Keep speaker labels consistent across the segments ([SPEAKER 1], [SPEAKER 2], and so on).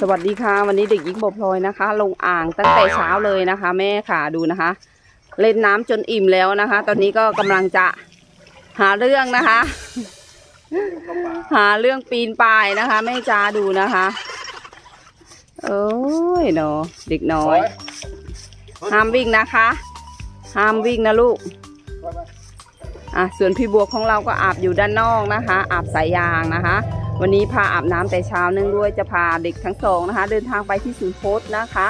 [SPEAKER 1] สวัสดีค่ะ วันนี้เด็กหญิงบพลอยนะคะ ลงอ่างตั้งแต่เช้าเลยนะคะ แม่ค่ะดูนะคะ เล่นน้ำจนอิ่มแล้วนะคะ ตอนนี้ก็กำลังจะหาเรื่องนะคะ หาเรื่องปีนป่ายนะคะ แม่จ้าดูนะคะโอ้ยเนาะเด็กน้อย ห้ามวิ่งนะคะ ห้ามวิ่งนะลูกอะส่วนพี่บัวของเราก็อาบอยู่ด้านนอกนะคะ อาบสายยางนะคะ วันนี้พาอาบน้ำแต่เช้าเนื่องด้วยจะพาเด็กทั้งสองนะคะ เดินทางไปที่ศูนย์โพสต์นะคะ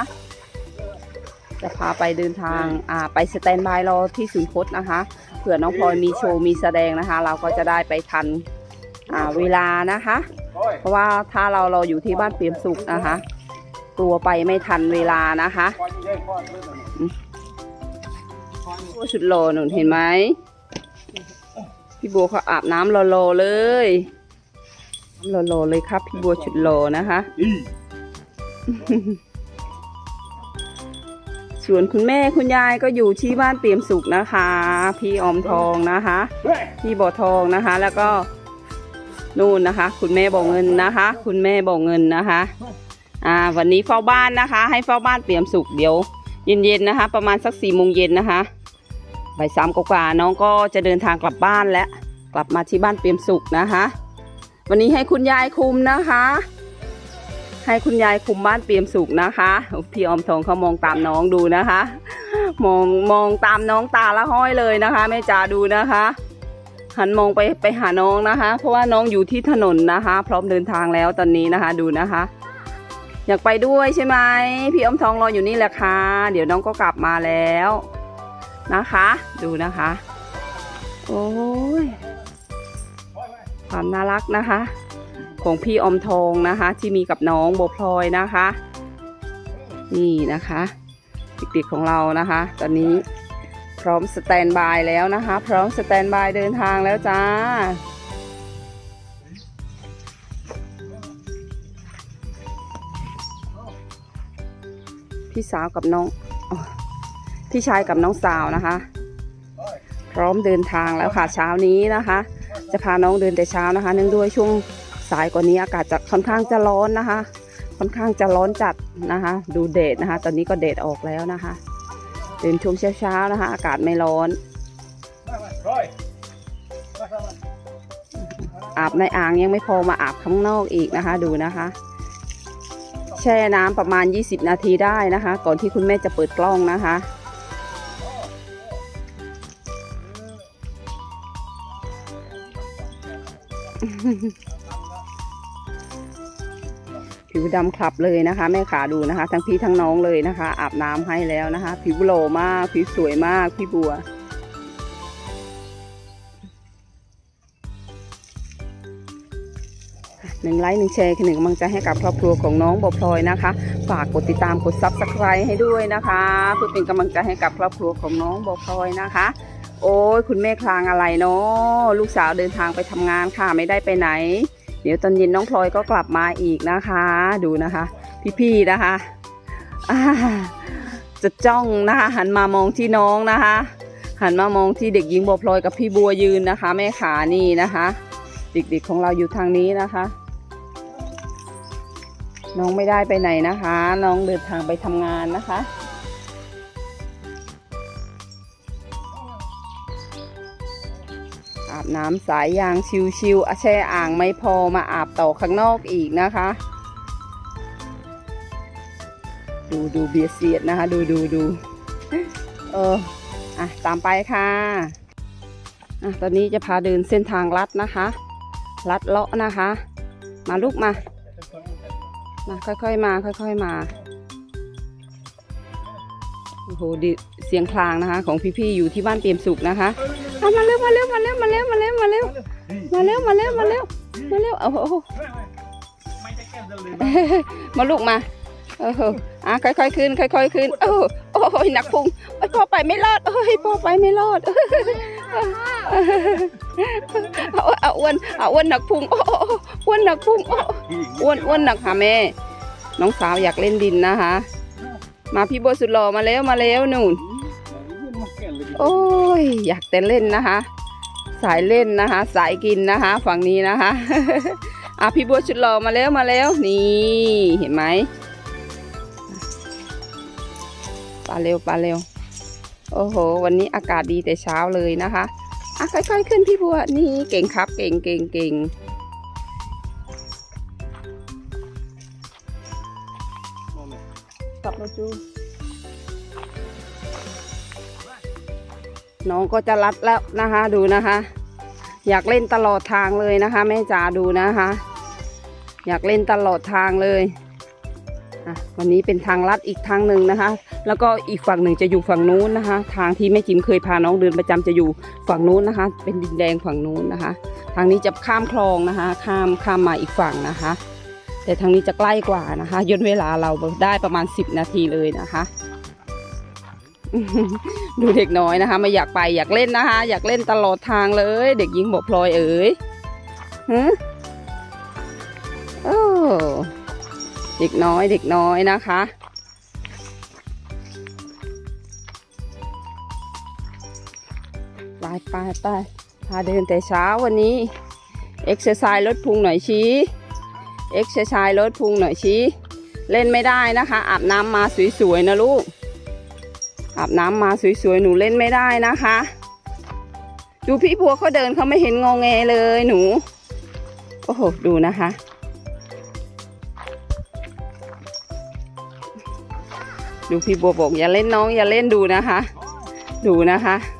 [SPEAKER 1] จะพาไปเดินทางอ่าไปสแตนบายรอที่ศูนย์โพสต์นะคะ เผื่อน้องพลอยมีโชว์มีแสดงนะคะ เราก็จะได้ไปทันอ่าเวลานะคะ เพราะว่าถ้าเราเราอยู่ที่บ้านเปี่ยมสุขนะคะ ตัวไปไม่ทันเวลานะคะโอ้ชุดโลหนุนเห็นไหมพี่บัวเขาอาบน้ำโลๆเลย น้ำโลๆเลยครับพี่บัวชุดโลนะคะส่วนคุณแม่คุณยายก็อยู่ที่บ้านเปี่ยมสุขนะคะ พี่ออมทองนะคะ พี่บ่อทองนะคะ แล้วก็นู่นนะคะ คุณแม่บ่อเงินนะคะ คุณแม่บ่อเงินนะคะ อ่า วันนี้เฝ้าบ้านนะคะ ให้เฝ้าบ้านเปี่ยมสุขเดี๋ยวเย็นๆนะคะ ประมาณสักสี่โมงเย็นนะคะบ่ายสามกว่าๆน้องก็จะเดินทางกลับบ้านแล้วกลับมาที่บ้านเปี่ยมสุขนะคะ วันนี้ให้คุณยายคุมนะคะ ให้คุณยายคุมบ้านเปี่ยมสุขนะคะพี่ออมทองเขามองตามน้องดูนะคะ มองมองตามน้องตาละห้อยเลยนะคะแม่จ๋าดูนะคะ หันมองไปไปหาน้องนะคะ เพราะว่าน้องอยู่ที่ถนนนะคะ พร้อมเดินทางแล้วตอนนี้นะคะดูนะคะ อยากไปด้วยใช่ไหมพี่อมทองรออยู่นี่แหละค่ะ เดี๋ยวน้องก็กลับมาแล้วนะคะ ดูนะคะ โอ้ย ความน่ารักนะคะ ของพี่อมทองนะคะ ที่มีกับน้องโบพลอยนะคะ นี่นะคะเด็กๆของเรานะคะ ตอนนี้พร้อมสแตนบายแล้วนะคะ พร้อมสแตนบายเดินทางแล้วจ้าพี่สาวกับน้องพี่ชายกับน้องสาวนะคะ พร้อมเดินทางแล้วค่ะเช้านี้นะคะ จะพาน้องเดินแต่เช้านะคะ เนื่องด้วยช่วงสายกว่านี้อากาศจะค่อนข้างจะร้อนนะคะ ค่อนข้างจะร้อนจัดนะคะ ดูเดดนะคะ ตอนนี้ก็เดดออกแล้วนะคะเดินช่วงเช้าๆนะคะ อากาศไม่ร้อน อาบในอ่างยังไม่พอมาอาบข้างนอกอีกนะคะ ดูนะคะ แช่น้ำประมาณ 20 นาทีได้นะคะ ก่อนที่คุณแม่จะเปิดกล้องนะคะ ผิวดำคลับเลยนะคะ แม่ขาดูนะคะ ทั้งพี่ทั้งน้องเลยนะคะ อาบน้ำให้แล้วนะคะ ผิวโลมาก ผิวสวยมาก พี่บัวหนึ่งไลค์หนึ่งแชร์คือหนึ่งกำลังใจให้กับครอบครัวของน้องบอพลอยนะคะ ฝากกดติดตามกดซับสไครต์ให้ด้วยนะคะ เพื่อเป็นกำลังใจให้กับครอบครัวของน้องบอพลอยนะคะ โอ้ยคุณแม่คลางอะไรเนาะลูกสาวเดินทางไปทำงานค่ะไม่ได้ไปไหน เดี๋ยวตอนเย็นน้องพลอยก็กลับมาอีกนะคะ ดูนะคะ พี่ๆนะคะจะจ้องนะคะหันมามองที่น้องนะคะ หันมามองที่เด็กหญิงบัวพลอยกับพี่บัวยืนนะคะ แม่ขานี่นะคะ เด็กๆของเราอยู่ทางนี้นะคะ น้องไม่ได้ไปไหนนะคะ น้องเดินทางไปทำงานนะคะ น้ำสายยางชิวๆอะแช่อ่างไม่พอมาอาบต่อข้างนอกอีกนะคะ ดูดูเบียดเสียดนะคะ ดูดูดูเอออะตามไปค่ะอะตอนนี้จะพาเดินเส้นทางลัดนะคะ ลัดเลาะนะคะ มาลูกมามาค่อยๆมา ค่อยๆมาโอ้โหดเสียงคลางนะคะ ของพี่ๆอยู่ที่บ้านเตรียมสุขนะคะ เอามาเร็วมาเร็วมาเร็วมาเร็วมาเร็วมาเร็วมาเร็วมาเร็วมาเร็วมาเร็วโอ้โหมาลูกมาโอ้โหอะค่อยๆขึ้นค่อยๆขึ้นโอ้โหโอ้โหหนักพุงโอ้ยพ่อไปไม่รอดโอ้ยพ่อไปไม่รอดเอาเอาอ้วนเอาอ้วนหนักพุงโอ้โหอ้วนหนักพุงโอ้อ้วนอ้วนหนักค่ะแม่ น้องสาวอยากเล่นดินนะคะ มาพี่โบวสุดหล่อมาแล้วมาแล้วนู่น โอ้ย อยากแต่เล่นนะคะ สายเล่นนะคะ สายกินนะคะ ฝั่งนี้นะคะอะพี่บัวชุดหล่อมาแล้วมาแล้วนี่เห็นไหมปลาเร็วปลาเร็ว โอ้โห วันนี้อากาศดีแต่เช้าเลยนะคะอะค่อยๆขึ้นพี่บัวนี่เก่งครับ เก่งเก่งเก่งกลับมาจู น้องก็จะรัดแล้วนะคะ ดูนะคะ อยากเล่นตลอดทางเลยนะคะแม่จ๋าดูนะคะ อยากเล่นตลอดทางเลยวันนี้เป็นทางลัดอีกทางหนึ่งนะคะ แล้วก็อีกฝั่งหนึ่งจะอยู่ฝั่งนู้นนะคะ ทางที่แม่จิมเคยพาน้องเดินประจำจะอยู่ฝั่งนู้นนะคะ เป็นดินแดงฝั่งนู้นนะคะ ทางนี้จะข้ามคลองนะคะ ข้ามข้ามมาอีกฝั่งนะคะ แต่ทางนี้จะใกล้กว่านะคะย่นเวลาเราได้ประมาณ 10 นาทีเลยนะคะ ดูเด็กน้อยนะคะ ไม่อยากไปอยากเล่นนะคะ อยากเล่นตลอดทางเลย เด็กหญิงบอกพลอยเอ๋ยฮะโอ้เด็กน้อยเด็กน้อยนะคะไปไปไปพาเดินแต่เช้าวันนี้เอ็กซ์ไซส์ลดพุงหน่อยชี้เอ็กซ์ไซส์ลดพุงหน่อยชี้เล่นไม่ได้นะคะ อาบน้ำมาสวยๆนะลูก อาบน้ำมาสวยๆ หนูเล่นไม่ได้นะคะ ดูพี่บัวเขาเดินเขาไม่เห็นงองแงเลยหนู โอ้โห ดูนะคะ ดูพี่บัวบอกอย่าเล่นน้องอย่าเล่นดูนะคะ ดูนะคะอะ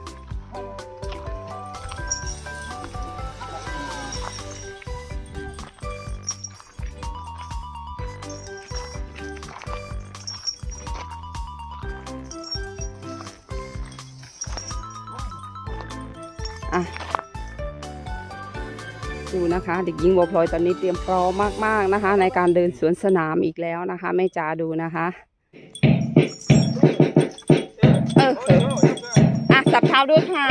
[SPEAKER 1] ดูนะคะ เด็กหญิงบัวพลอยตอนนี้เตรียมพร้อมมาก ๆนะคะ ในการเดินสวนสนามอีกแล้วนะคะแม่จ๋าดูนะคะเออเอออะสับเท้าด้วยค่ะ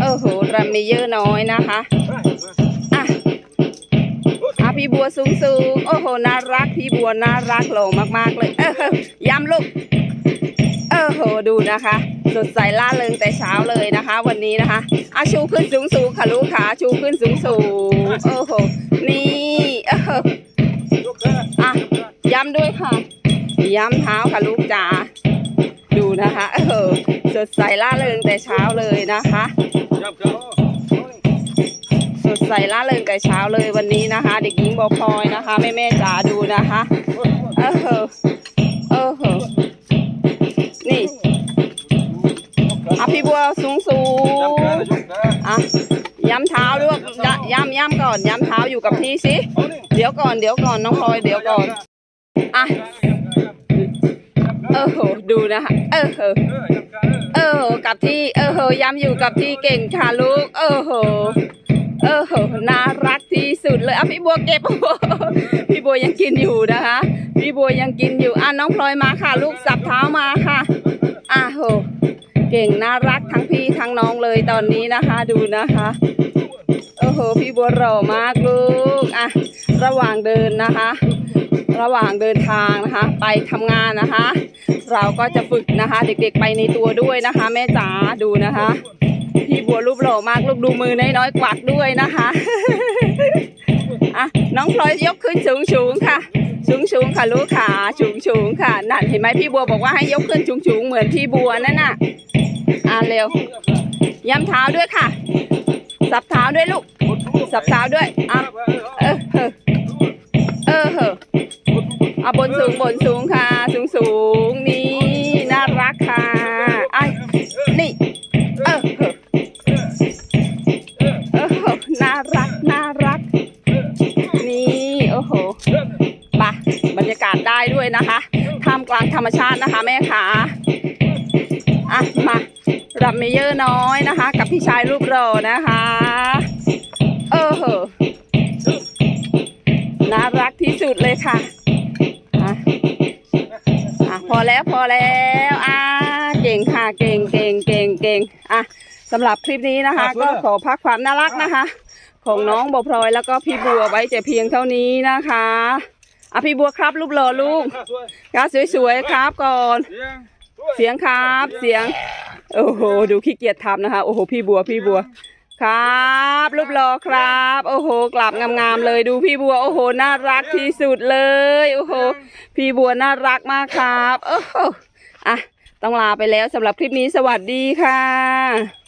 [SPEAKER 1] เออโหรัมเมเยอร์น้อยนะคะอะอะพี่บัวสูงสูงโอ้โหน่ารักพี่บัวน่ารักโหลมากๆเลย เออเออย้ำลูกเออโหดูนะคะ สดใสล่าเริงแต่เช้าเลยนะคะ วันนี้นะคะอาชูขึ้นสูงสูงค่ะลูกค่ะชูขึ้นสูงสูงโอ้โหนี่เอออะย้ำด้วยค่ะ ย้ำเท้าค่ะลูกจ๋าดูนะคะเออสดใสล่าเริงแต่เช้าเลยนะคะสดใสล่าเริงแต่เช้าเลยวันนี้นะคะ เด็กหญิงบอพลอยนะคะแม่แม่จ๋าดูนะคะเออเออ อะพี่บัวสูงสูงอะย้ำเท้าด้วยยย้ำย้ำก่อน ย้ำเท้าอยู่กับที่สิ เดี๋ยวก่อน เดี๋ยวก่อนน้องพลอย เดี๋ยวก่อน อะ เออโหดูนะคะ เออเหอะเออโหกับที่ เออโหย้ำอยู่กับที่เก่งค่ะลูก เออโหเออโหน่ารักที่สุดเลยอะพี่บัวเก็บ พี่บัวยังกินอยู่นะคะ พี่บัวยังกินอยู่ อะน้องพลอยมาค่ะ ลูกสับเท้ามาค่ะ อะโห เก่งน่ารักทั้งพี่ทั้งน้องเลยตอนนี้นะคะดูนะคะโอ้โหพี่บัวหล่อมากลูกอะระหว่างเดินนะคะ ระหว่างเดินทางนะคะ ไปทำงานนะคะ เราก็จะฝึกนะคะ เด็กๆไปในตัวด้วยนะคะ แม่จ๋าดูนะคะ พี่บัวรูปหล่อมากลูกดูมือน้อยๆกวักด้วยนะคะอะน้องพลอยยกขึ้นสูงสูงค่ะสูงสูงค่ะลูกขาสูงสูงค่ะนั่นเห็นไหมพี่บัวบอกว่าให้ยกขึ้นสูงสูงเหมือนพี่บัวนั่นน่ะอะ ร็วย้ำเท้าด้วยค่ะ สับเท้าด้วยลูก สับเท้าด้วยอะเออเออเออเออเอาบนสูงบนสูงค่ะ สูงสูงๆนี่น่ารักค่ะไอ้นี่เออเออเออน่ารักน่ารัก นี่โอ้โหไปะบรรยากาศได้ด้วยนะคะท่ามกลางธรรมชาตินะคะแม่ขา น้อยนะคะ กับพี่ชายรูปหล่อนะคะเออเหอะน่ารักที่สุดเลยค่ะอะอะพอแล้วพอแล้วอะเก่งค่ะเก่งเก่งเก่งเก่งอะสำหรับคลิปนี้นะคะ ก็ขอพักความน่ารักนะคะ ของน้องบอพลอยแล้วก็พี่บัวไว้แต่เพียงเท่านี้นะคะอะพี่บัวครับรูปหล่อลูกครับสวยๆครับก่อน เสียงครับเสียง โอ้โห ดูขี้เกียจทำนะคะ โอ้โห พี่บัว พี่บัว ครับ รูปรอครับ โอ้โห กลับงามๆเลย ดูพี่บัว โอ้โห น่ารักที่สุดเลย โอ้โห พี่บัวน่ารักมากครับ โอ้โห อะ ต้องลาไปแล้วสำหรับคลิปนี้ สวัสดีค่ะ